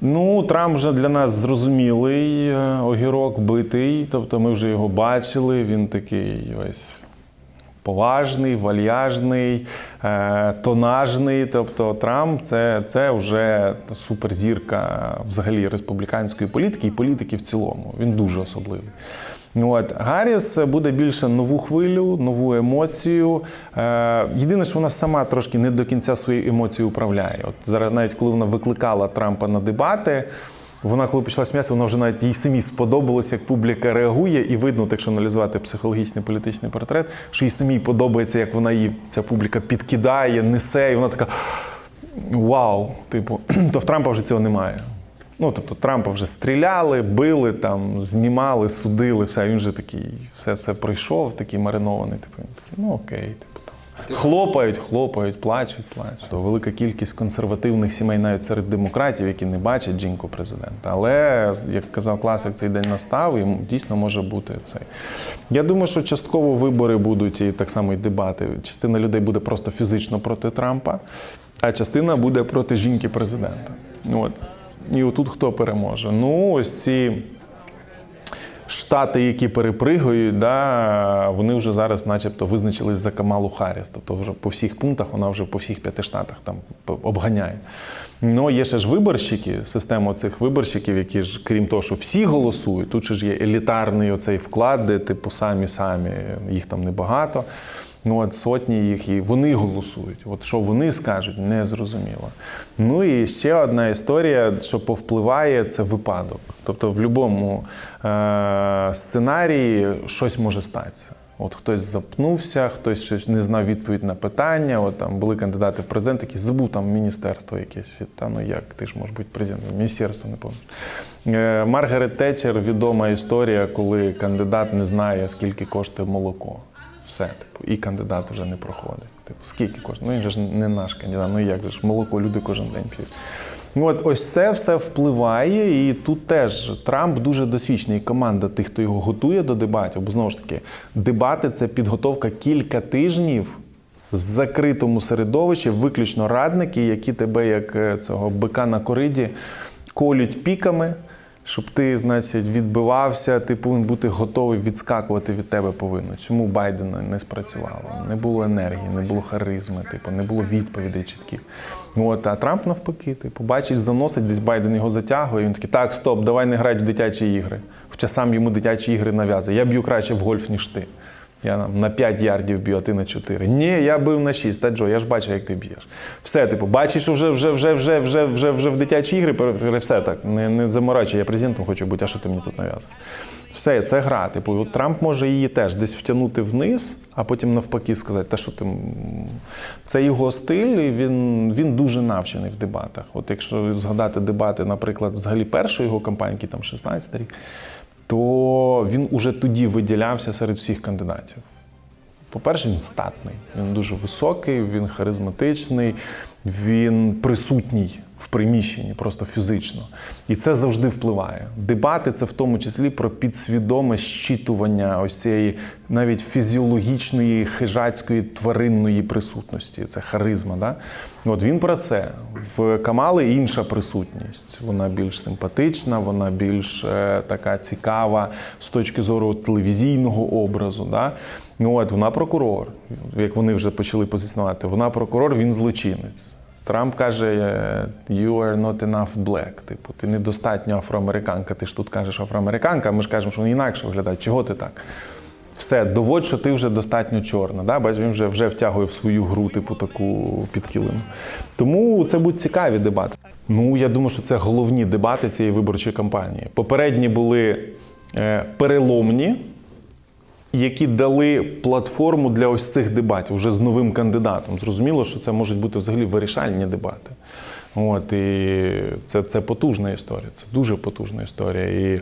Ну, Трамп вже для нас зрозумілий е, огірок битий, тобто ми вже його бачили. Він такий ось поважний, вальяжний, е, тонажний. Тобто Трамп це, це вже суперзірка взагалі республіканської політики і політики в цілому. Він дуже особливий. Ну, От Гарріс буде більше нову хвилю, нову емоцію. Е, єдине, що вона сама трошки не до кінця свої емоції управляє. От зараз, навіть коли вона викликала Трампа на дебати. Вона, коли почала сміятися, вона вже навіть їй самі сподобалося, як публіка реагує, і видно, якщо аналізувати психологічний політичний портрет, що їй самій подобається, як вона її ця публіка підкидає, несе, і вона така вау. Типу, то в Трампа вже цього немає. Ну, тобто Трампа вже стріляли, били, там, знімали, судили, все. Він вже такий, все, все пройшов, такий маринований. Типу, він такий, ну окей, типу там. Хлопають, хлопають, плачуть, плачуть. То велика кількість консервативних сімей навіть серед демократів, які не бачать жінку президента. Але, як казав класик, цей день настав, і дійсно може бути цей. Я думаю, що частково вибори будуть і так само і дебати. Частина людей буде просто фізично проти Трампа, а частина буде проти жінки президента. От. І отут хто переможе? Ну, ось ці штати, які перепригують, да, вони вже зараз, начебто, визначились за Камалу Харріс. Тобто, вже по всіх пунктах вона вже по всіх п'яти штатах там обганяє. Ну, є ще ж виборщики, система цих виборщиків, які ж, крім того, що всі голосують, тут ще ж є елітарний оцей вклад, де типу самі-самі, їх там небагато. Ну, от сотні їх, і вони голосують. От що вони скажуть, не зрозуміло. Ну і ще одна історія, що повпливає, це випадок. Тобто, в будь-якому е- сценарії щось може статися. От хтось запнувся, хтось щось не знав відповідь на питання. От там були кандидати в президент, які забув там міністерство якесь. Та ну як ти ж можеш бути президентом? Міністерство не пам'ятаю. Е, Маргарет Тетчер відома історія, коли кандидат не знає, скільки коштує молоко. Все, типу, і кандидат вже не проходить. Типу, скільки коштує? Ну він же ж не наш кандидат. Ну як же ж молоко люди кожен день п'ють. Ну, От ось це все впливає, і тут теж Трамп дуже досвідчений. Команда тих, хто його готує до дебатів, бо знову ж таки, дебати це підготовка кілька тижнів в закритому середовищі, виключно радники, які тебе, як е, цього бика на кориді, колють піками. Щоб ти, значить, відбивався, ти повинен бути готовий відскакувати від тебе повинно. Чому Байдена не спрацювало? Не було енергії, не було харизми, типу, не було відповідей чітких. От, а Трамп навпаки, типу, бачиш, заносить, десь Байден його затягує. Він такий, так, стоп, давай не грати в дитячі ігри. Хоча сам йому дитячі ігри нав'язує. Я б'ю краще в гольф, ніж ти. Я на 5 ярдів б'ю, а ти на 4. Ні, я бив на 6. Та Джо, я ж бачив, як ти б'єш. Все, типу, бачиш, вже вже, вже, вже, вже, вже, вже в дитячі ігри, все так. Не, не заморачуй, я президентом хочу бути, а що ти мені тут нав'язуєш? Все, це гра. Типу, от Трамп може її теж десь втягнути вниз, а потім навпаки сказати, та що ти. Це його стиль, і він, він дуже навчений в дебатах. От якщо згадати дебати, наприклад, взагалі першої його кампанії, там 16 рік, то він уже тоді виділявся серед всіх кандидатів. По-перше, він статний, він дуже високий, він харизматичний, він присутній в приміщенні, просто фізично. І це завжди впливає. Дебати це в тому числі про підсвідоме щитування ось цієї навіть фізіологічної хижацької тваринної присутності. Це харизма. Да? От він про це. В Камали інша присутність. Вона більш симпатична, вона більш е, така цікава з точки зору телевізійного образу. Да? Ну от вона прокурор, як вони вже почали позиціонувати. Вона прокурор, він злочинець. Трамп каже: е, you are not enough black. Типу, ти недостатньо афроамериканка. Ти ж тут кажеш афроамериканка, а ми ж кажемо, що вони інакше виглядають. Чого ти так? Все, доводь, що ти вже достатньо чорна. Да? Бач, він вже, вже втягує в свою гру, типу, таку під килим. Тому це будуть цікаві дебати. Ну, я думаю, що це головні дебати цієї виборчої кампанії. Попередні були е, переломні, які дали платформу для ось цих дебатів вже з новим кандидатом. Зрозуміло, що це можуть бути взагалі вирішальні дебати. От, і це, це потужна історія, це дуже потужна історія. І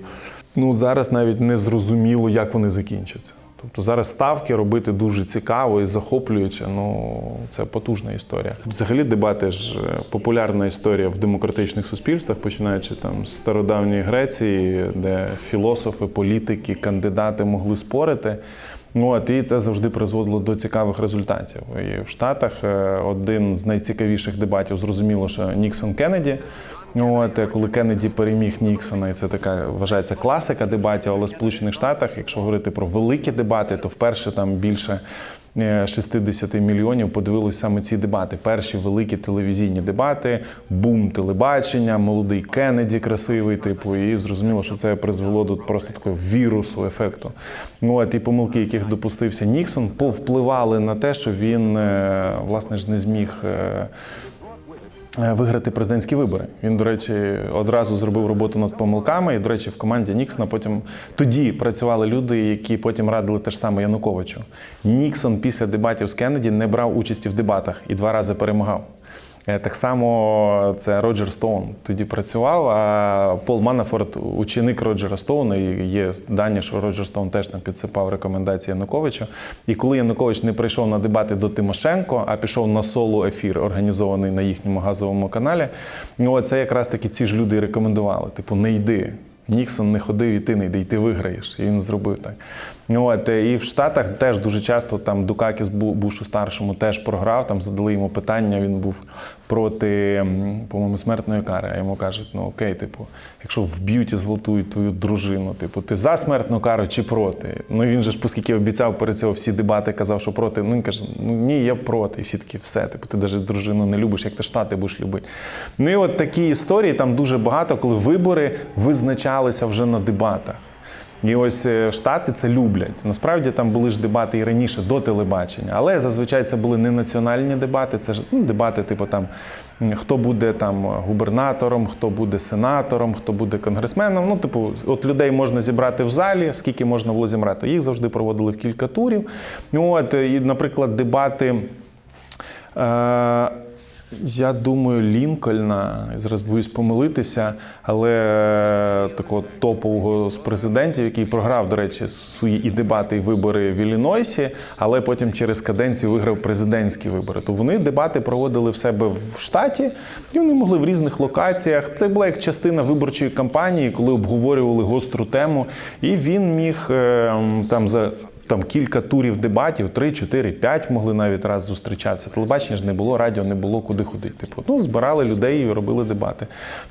ну, зараз навіть не зрозуміло, як вони закінчаться. Тобто зараз ставки робити дуже цікаво і захоплююче. Ну це потужна історія. Взагалі, дебати ж е, популярна історія в демократичних суспільствах, починаючи там з стародавньої Греції, де філософи, політики, кандидати могли спорити. Ну от і це завжди призводило до цікавих результатів. І в Штатах е, один з найцікавіших дебатів зрозуміло, що Ніксон Кеннеді. Ну, От, е, коли Кеннеді переміг Ніксона, і це така вважається класика дебатів, але в Сполучених Штатах, якщо говорити про великі дебати, то вперше там більше е, 60 мільйонів подивилися саме ці дебати. Перші великі телевізійні дебати, бум телебачення, молодий Кеннеді красивий, типу, і зрозуміло, що це призвело до просто такого вірусу ефекту. Ну, от, і помилки, яких допустився Ніксон, повпливали на те, що він е, власне ж не зміг. Е, Виграти президентські вибори. Він, до речі, одразу зробив роботу над помилками. І, до речі, в команді Ніксона потім тоді працювали люди, які потім радили те ж саме Януковичу. Ніксон після дебатів з Кеннеді не брав участі в дебатах і два рази перемагав. Е, Так само це Роджер Стоун тоді працював, а Пол Манафорт ученик Роджера Стоуна, і є дані, що Роджер Стоун теж там підсипав рекомендації Януковича. І коли Янукович не прийшов на дебати до Тимошенко, а пішов на соло ефір, організований на їхньому газовому каналі, ну це якраз таки ці ж люди рекомендували: типу, не йди. Ніксон не ходив і ти не йди, і ти виграєш. І він зробив так. Ну, От, е, і в Штатах теж дуже часто там Дукакіс Бу- Бушу старшому теж програв, там задали йому питання, він був проти, по-моєму, смертної кари. А йому кажуть, ну окей, типу, якщо вб'ють і зґвалтують твою дружину, типу, ти за смертну кару чи проти? Ну він же ж, оскільки обіцяв перед цього всі дебати, казав, що проти. Ну він каже, ну ні, я проти. І всі такі, все, типу, ти навіть дружину не любиш, як ти штати будеш любити. Ну і от такі історії там дуже багато, коли вибори визначалися вже на дебатах. І ось е, штати це люблять. Насправді там були ж дебати і раніше до телебачення, але зазвичай це були не національні дебати, це ж ну, дебати, типу там хто буде там губернатором, хто буде сенатором, хто буде конгресменом. Ну, типу, от людей можна зібрати в залі, скільки можна було зібрати. Їх завжди проводили в кілька турів. Ну от, і, наприклад, дебати. Е- я думаю, Лінкольна, зараз боюсь помилитися, але е, такого топового з президентів, який програв, до речі, свої і дебати, і вибори в Іллінойсі, але потім через каденцію виграв президентські вибори. То вони дебати проводили в себе в штаті, і вони могли в різних локаціях. Це була як частина виборчої кампанії, коли обговорювали гостру тему, і він міг е, там за там кілька турів дебатів, 3, 4, 5 могли навіть раз зустрічатися. Телебачення ж не було, радіо не було куди ходити. Типу, ну, збирали людей і робили дебати.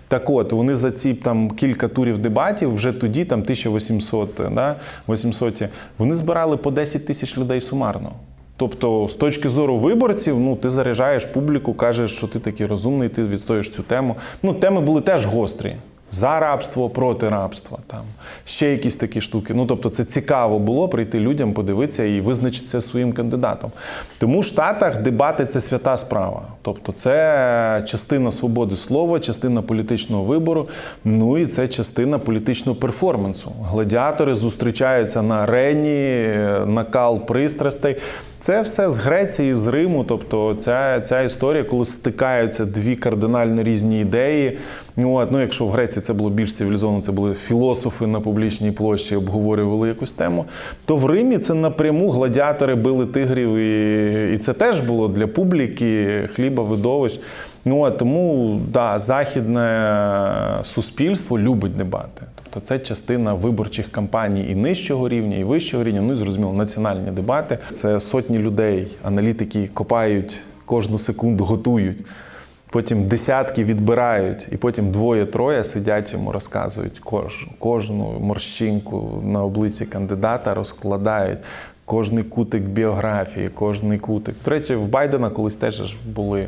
Так от, вони за ці там кілька турів дебатів, вже тоді, там 1800, да, 800, вони збирали по 10 тисяч людей сумарно. Тобто, з точки зору виборців, ну ти заряджаєш публіку, кажеш, що ти такий розумний, ти відстоїш цю тему. Ну, теми були теж гострі. За рабство, проти рабства, там ще якісь такі штуки. Ну тобто, це цікаво було прийти людям, подивитися і визначитися своїм кандидатом. Тому в Штатах дебати це свята справа. Тобто, це частина свободи слова, частина політичного вибору. Ну і це частина політичного перформансу. Гладіатори зустрічаються на арені, накал пристрастей. Це все з Греції, з Риму. Тобто, ця, ця історія, коли стикаються дві кардинально різні ідеї. Ну, от, ну, якщо в Греції це було більш цивілізовано, це були філософи на публічній площі, обговорювали якусь тему, то в Римі це напряму гладіатори били тигрів, і, і це теж було для публіки хліба, видовищ. Ну, тому да, західне суспільство любить дебати. Тобто це частина виборчих кампаній і нижчого рівня, і вищого рівня. Ну і зрозуміло, національні дебати. Це сотні людей, аналітики копають кожну секунду, готують. Потім десятки відбирають, і потім двоє-троє сидять йому, розказують кож, кожну морщинку на обличчі кандидата, розкладають кожний кутик біографії, кожний кутик. До речі, в Байдена колись теж були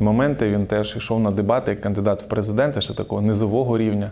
моменти. Він теж йшов на дебати як кандидат в президенти, ще такого низового рівня,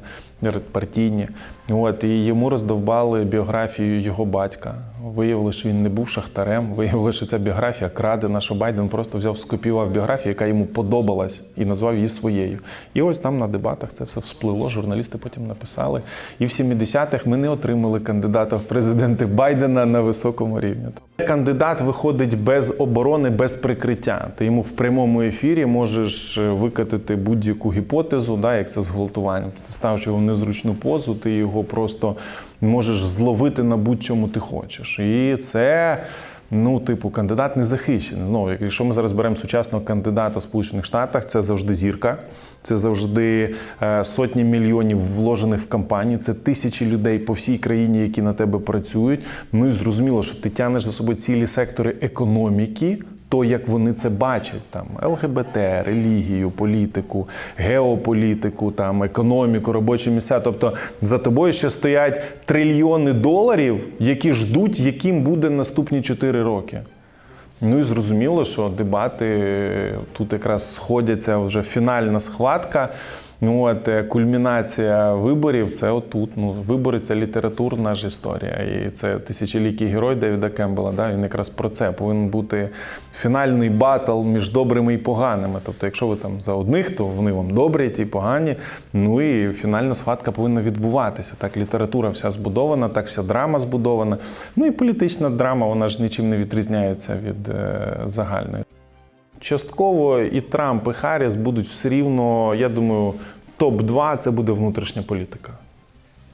партійні. От і йому роздовбали біографію його батька. Виявили, що він не був шахтарем. Виявили, що ця біографія крадена, що Байден просто взяв, скопіював біографію, яка йому подобалась, і назвав її своєю. І ось там на дебатах це все всплило. Журналісти потім написали. І в 70-х ми не отримали кандидата в президенти Байдена на високому рівні. Кандидат виходить без оборони, без прикриття. Ти йому в прямому ефірі можеш е, викатити будь-яку гіпотезу, да, як це зґвалтування. Ти ставиш його в незручну позу, ти його просто можеш зловити на будь-чому ти хочеш. І це. Ну, типу, кандидат не захищений. Знову, якщо ми зараз беремо сучасного кандидата в Сполучених Штатах, це завжди зірка, це завжди е, сотні мільйонів вложених в кампанію, це тисячі людей по всій країні, які на тебе працюють. Ну і зрозуміло, що ти тягнеш за собою цілі сектори економіки. То, як вони це бачать, там ЛГБТ, релігію, політику, геополітику, там економіку, робочі місця. Тобто за тобою ще стоять трильйони доларів, які ждуть, яким буде наступні 4 роки. Ну і зрозуміло, що дебати тут якраз сходяться вже фінальна схватка. Ну от е, кульмінація виборів це отут. Ну, вибори це літературна ж історія. І це тисячолікий герой Девіда Кембела. Да? Він якраз про це повинен бути фінальний батл між добрими і поганими. Тобто, якщо ви там за одних, то вони вам добрі, ті погані. Ну і фінальна схватка повинна відбуватися. Так, література вся збудована, так вся драма збудована. Ну і політична драма, вона ж нічим не відрізняється від е, загальної. Частково і Трамп, і Харріс будуть все рівно, я думаю, топ-2 це буде внутрішня політика.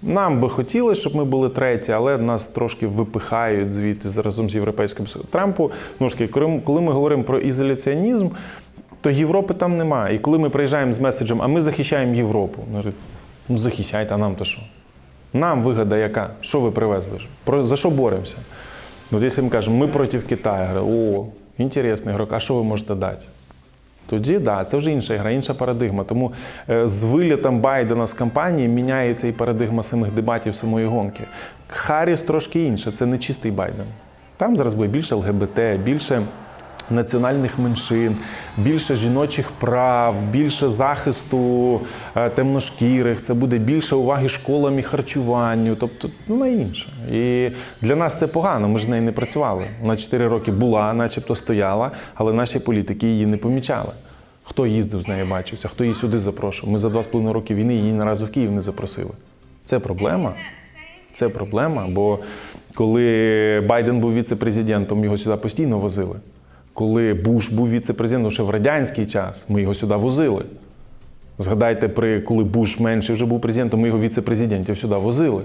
Нам би хотілося, щоб ми були треті, але нас трошки випихають звідти разом з європейським. Трампу, ну ж таки, коли- ми говоримо про ізоляціонізм, то Європи там немає. І коли ми приїжджаємо з меседжем, а ми захищаємо Європу. Ну захищайте, а нам то що? Нам вигода яка? Що ви привезли? Про, за що боремося? От якщо ми кажемо, ми проти Китаю, о, інтересний ігрок, а що ви можете дати? Тоді да, це вже інша гра, інша парадигма. Тому е, з вилітом Байдена з кампанії міняється і парадигма самих дебатів, самої гонки. Харріс трошки інше, це не чистий Байден. Там зараз буде більше ЛГБТ, більше національних меншин, більше жіночих прав, більше захисту е, темношкірих. Це буде більше уваги школам і харчуванню, тобто ну, на інше. І для нас це погано. Ми ж з нею не працювали. Вона 4 роки була, начебто стояла, але наші політики її не помічали. Хто їздив з нею, бачився, хто її сюди запрошував. Ми за два з половиною роки війни її ні разу в Київ не запросили. Це проблема. Це проблема, бо коли Байден був віце-президентом, його сюди постійно возили. Коли Буш був віце-президентом ще в радянський час, ми його сюди возили. Згадайте, при коли Буш менший вже був президентом, ми його віце-президентів сюди возили.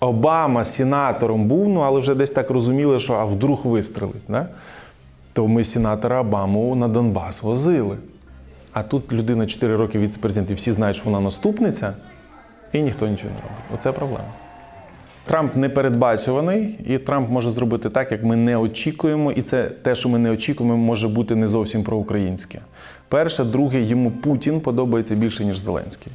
Обама сенатором був, ну але вже десь так розуміли, що а вдруг вистрелить. Да? То ми сенатора Обаму на Донбас возили. А тут людина 4 роки віце-президент, і всі знають, що вона наступниця, і ніхто нічого не робить. Оце проблема. Трамп непередбачуваний, і Трамп може зробити так, як ми не очікуємо, і це те, що ми не очікуємо, може бути не зовсім проукраїнське. Перше, друге, йому Путін подобається більше, ніж Зеленський.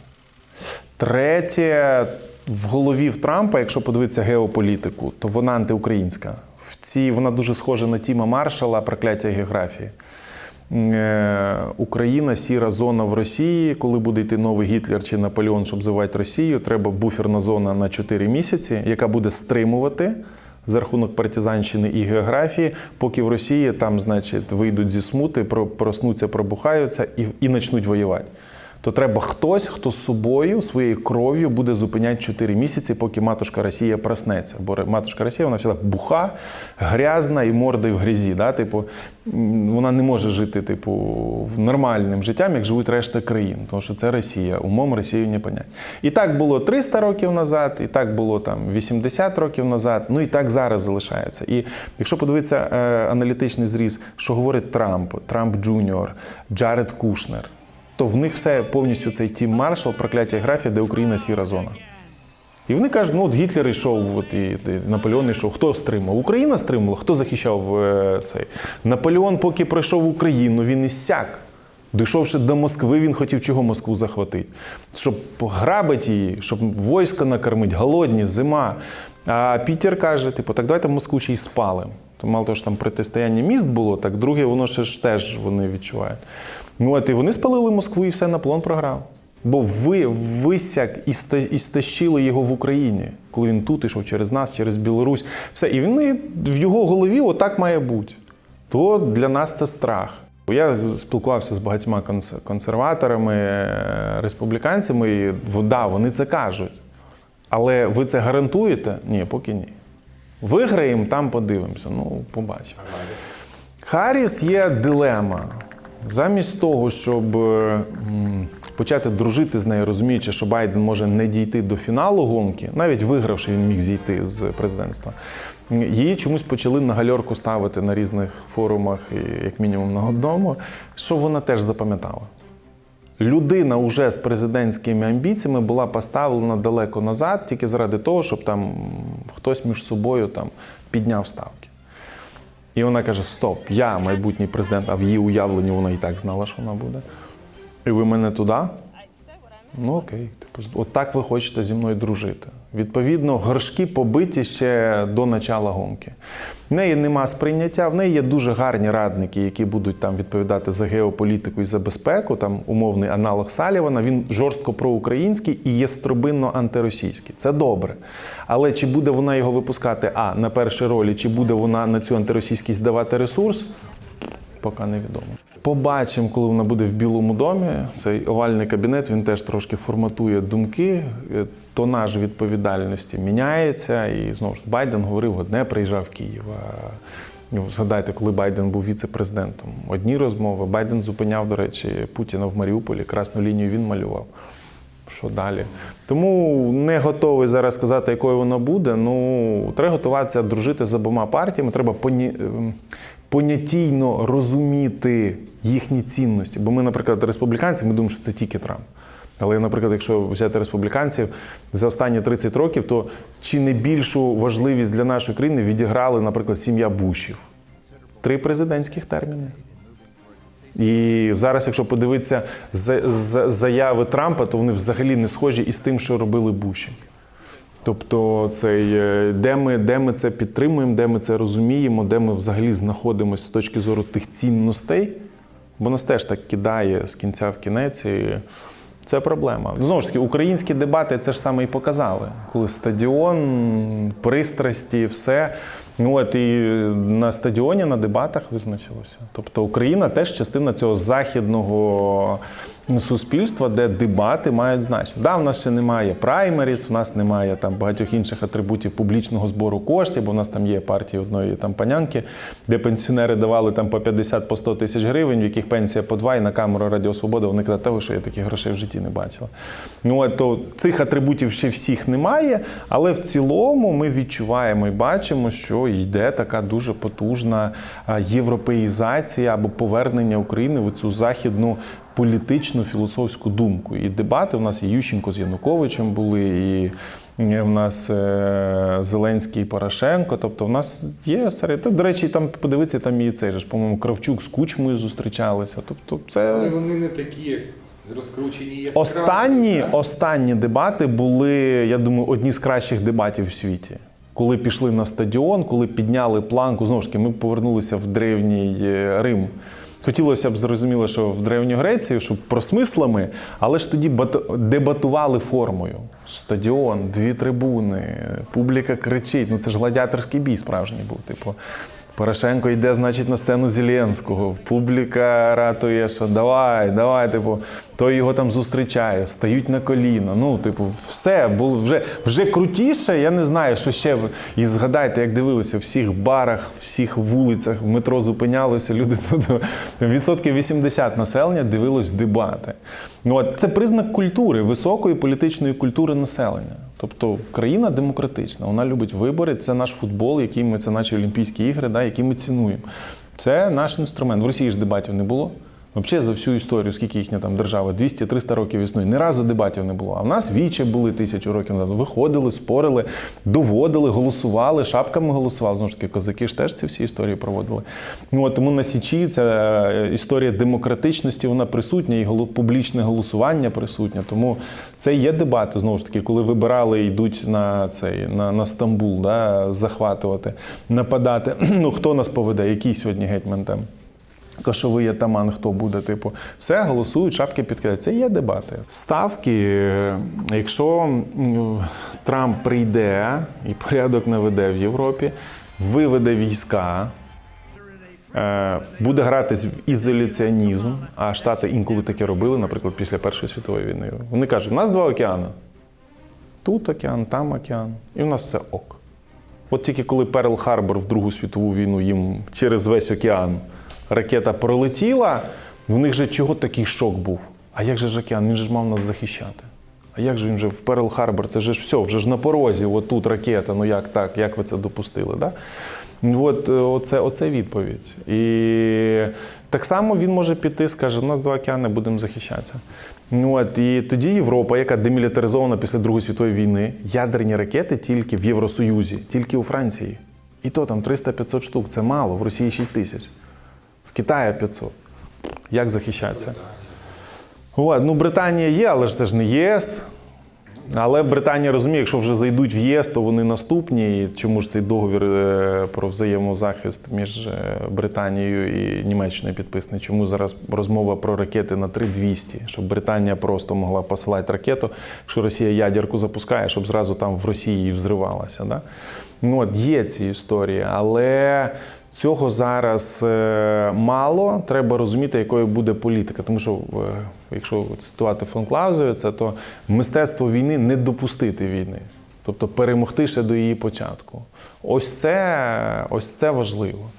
Третє, в голові в Трампа, якщо подивитися геополітику, то вона антиукраїнська. В цій вона дуже схожа на Тіма Маршала, прокляття географії. Е, Україна сіра зона в Росії. Коли буде йти новий Гітлер чи Наполеон, щоб звивати Росію, треба буферна зона на 4 місяці, яка буде стримувати за рахунок партизанщини і географії, поки в Росії там, значить, вийдуть зі смути, про- проснуться, пробухаються і, і почнуть воювати. То треба хтось, хто з собою, своєю кров'ю буде зупиняти 4 місяці, поки матушка Росія проснеться. Бо матушка Росія вона всегда буха, грязна і мордою в грязі. Да? Типу, вона не може жити типу, нормальним життям, як живуть решта країн, тому що це Росія, умом Росію не понять. І так було 300 років назад, і так було там 80 років назад, ну і так зараз залишається. І якщо подивитися е, аналітичний зріз, що говорить Трамп, Трамп Джуніор, Джаред Кушнер то в них все повністю цей тім Маршал, прокляття графія, де Україна сіра зона. І вони кажуть, ну от Гітлер йшов, от і, Наполеон йшов. Хто стримав? Україна стримувала, хто захищав е, цей? Наполеон, поки пройшов Україну, він іссяк. Дійшовши до Москви, він хотів чого Москву захватити? Щоб грабити її, щоб військо накормити, голодні, зима. А Пітер каже: типу, так давайте Москву ще й спалимо. То мало того, що там протистояння міст було, так друге, воно ще ж теж вони відчувають. Ну от і вони спалили Москву і все, Наполеон програв. Бо ви висяк і стащили його в Україні, коли він тут ішов через нас, через Білорусь. Все. І він в його голові отак має бути. То для нас це страх. Я спілкувався з багатьма консерваторами, е, республіканцями, і да, вони це кажуть. Але ви це гарантуєте? Ні, поки ні. Виграємо, там подивимося. Ну, побачимо. Харріс є дилема. Замість того, щоб почати дружити з нею, розуміючи, що Байден може не дійти до фіналу гонки, навіть вигравши, він міг зійти з президентства. Її чомусь почали на гальорку ставити на різних форумах, як мінімум на одному, що вона теж запам'ятала. Людина уже з президентськими амбіціями була поставлена далеко назад, тільки заради того, щоб там хтось між собою там підняв ставки. І вона каже: Стоп, я майбутній президент, а в її уявленні вона і так знала, що вона буде. І ви мене туди? Ну окей, типу, от так ви хочете зі мною дружити. Відповідно, горшки побиті ще до начала гонки. В неї нема сприйняття, в неї є дуже гарні радники, які будуть там відповідати за геополітику і за безпеку. Там умовний аналог Салівана. Він жорстко проукраїнський і є стробинно антиросійський. Це добре. Але чи буде вона його випускати а на першій ролі, чи буде вона на цю антиросійськість давати ресурс? Поки невідомо. Побачимо, коли вона буде в Білому домі. Цей овальний кабінет він теж трошки форматує думки. Е, Тонаж відповідальності міняється. І знову ж Байден говорив, одне приїжджав в Київ. Ну, Згадайте, коли Байден був віце-президентом. Одні розмови. Байден зупиняв, до речі, Путіна в Маріуполі. Красну лінію він малював. Що далі? Тому не готовий зараз сказати, якою вона буде. Ну, треба готуватися дружити з обома партіями. Треба поні... понятійно розуміти їхні цінності. Бо ми, наприклад, республіканці, ми думаємо, що це тільки Трамп. Але, наприклад, якщо взяти республіканців за останні 30 років, то чи не більшу важливість для нашої країни відіграли, наприклад, сім'я Бушів? Три президентських терміни. І зараз, якщо подивитися за- за- заяви Трампа, то вони взагалі не схожі із тим, що робили Буші. Тобто, цей, е, де, ми, де ми це підтримуємо, де ми це розуміємо, де ми взагалі знаходимося з точки зору тих цінностей, бо нас теж так кидає з кінця в кінець. І це проблема. Знову ж таки, українські дебати це ж саме і показали, коли стадіон, пристрасті, все. Ну от і на стадіоні, на дебатах визначилося. Тобто Україна теж частина цього західного суспільства, де дебати мають значення. Да, в нас ще немає праймеріс, в нас немає там багатьох інших атрибутів публічного збору коштів, бо в нас там є партії одної там панянки, де пенсіонери давали там по 50 по 100 тисяч гривень, в яких пенсія по 2, і на камеру Радіо Свобода вони казали, «Та ви що я таких грошей в житті не бачила. Ну то цих атрибутів ще всіх немає, але в цілому ми відчуваємо і бачимо, що йде така дуже потужна європеїзація або повернення України в цю західну політичну філософську думку. І дебати у нас і Ющенко з Януковичем були, і в нас е, Зеленський і Порошенко. Тобто, в нас є серед. До речі, там подивитися, там і цей же ж, по-моєму, Кравчук з Кучмою зустрічалися. Тобто, це Але вони не такі розкручені. Останні, останні дебати були, я думаю, одні з кращих дебатів в світі. Коли пішли на стадіон, коли підняли планку, знову ж таки, ми повернулися в древній е, Рим. Хотілося б зрозуміло, що в Древню Грецію, щоб про смислами, але ж тоді дебатували формою. Стадіон, дві трибуни, публіка кричить. Ну це ж гладіаторський бій справжній був. Типу, Порошенко йде, значить, на сцену Зеленського. Публіка ратує, що давай, давай, типу, той його там зустрічає, стають на коліна. Ну, типу, все було вже, вже крутіше. Я не знаю, що ще. І згадайте, як дивилися в всіх барах, всіх вулицях, в метро зупинялися. Люди тут відсотків 80 населення дивилось дебати. Ну, от це признак культури, високої політичної культури населення. Тобто країна демократична, вона любить вибори. Це наш футбол, який ми це наші Олімпійські ігри, да, які ми цінуємо. Це наш інструмент. В Росії ж дебатів не було. Взагалі за всю історію, скільки їхня там держава, 200-300 років існує, ні разу дебатів не було. А в нас віче були тисячу років назад. Виходили, спорили, доводили, голосували, шапками голосували. Знову ж таки, козаки ж теж ці всі історії проводили. Ну, от, тому на Січі ця е, історія демократичності вона присутня, і публічне голосування присутнє. Тому це є дебати, знову ж таки, коли вибирали, йдуть на цей на, на Стамбул, да, захватувати, нападати. Ну хто нас поведе? Який сьогодні гетьман там? Кошовий атаман, хто буде, типу, все голосують, шапки підкидають. Це є дебати. Ставки, е, якщо Трамп прийде і порядок наведе в Європі, виведе війська, е, буде гратись в ізоляціонізм, а Штати інколи таке робили, наприклад, після Першої світової війни. Вони кажуть, у нас два океани. Тут океан, там океан, і в нас все ок. От тільки коли Перл Харбор в Другу світову війну їм через весь океан ракета пролетіла, в них же чого такий шок був? А як же ж океан? Він же ж мав нас захищати. А як же він же в Перл Харбор? Це ж все, вже ж на порозі, от тут ракета. Ну як так? Як ви це допустили? Да? От е, оце, оце відповідь. І так само він може піти, скаже, у нас два океани, будемо захищатися. От, і тоді Європа, яка демілітаризована після Другої світової війни, ядерні ракети тільки в Євросоюзі, тільки у Франції. І то там 300-500 штук. Це мало, в Росії 6 тисяч. В Китаї 500. Як захищатися? От, ну, Британія є, але ж це ж не ЄС. Але Британія розуміє, якщо вже зайдуть в ЄС, то вони наступні. І чому ж цей договір е, про взаємозахист між е, Британією і Німеччиною підписаний? Чому зараз розмова про ракети на 3200? Щоб Британія просто могла посилати ракету, якщо Росія ядерку запускає, щоб зразу там в Росії взривалася. Да? Ну, от є ці історії, але цього зараз е, мало. Треба розуміти, якою буде політика. Тому що, якщо цитувати фон Клаузевіца, то мистецтво війни не допустити війни, тобто перемогти ще до її початку. Ось це, ось це важливо.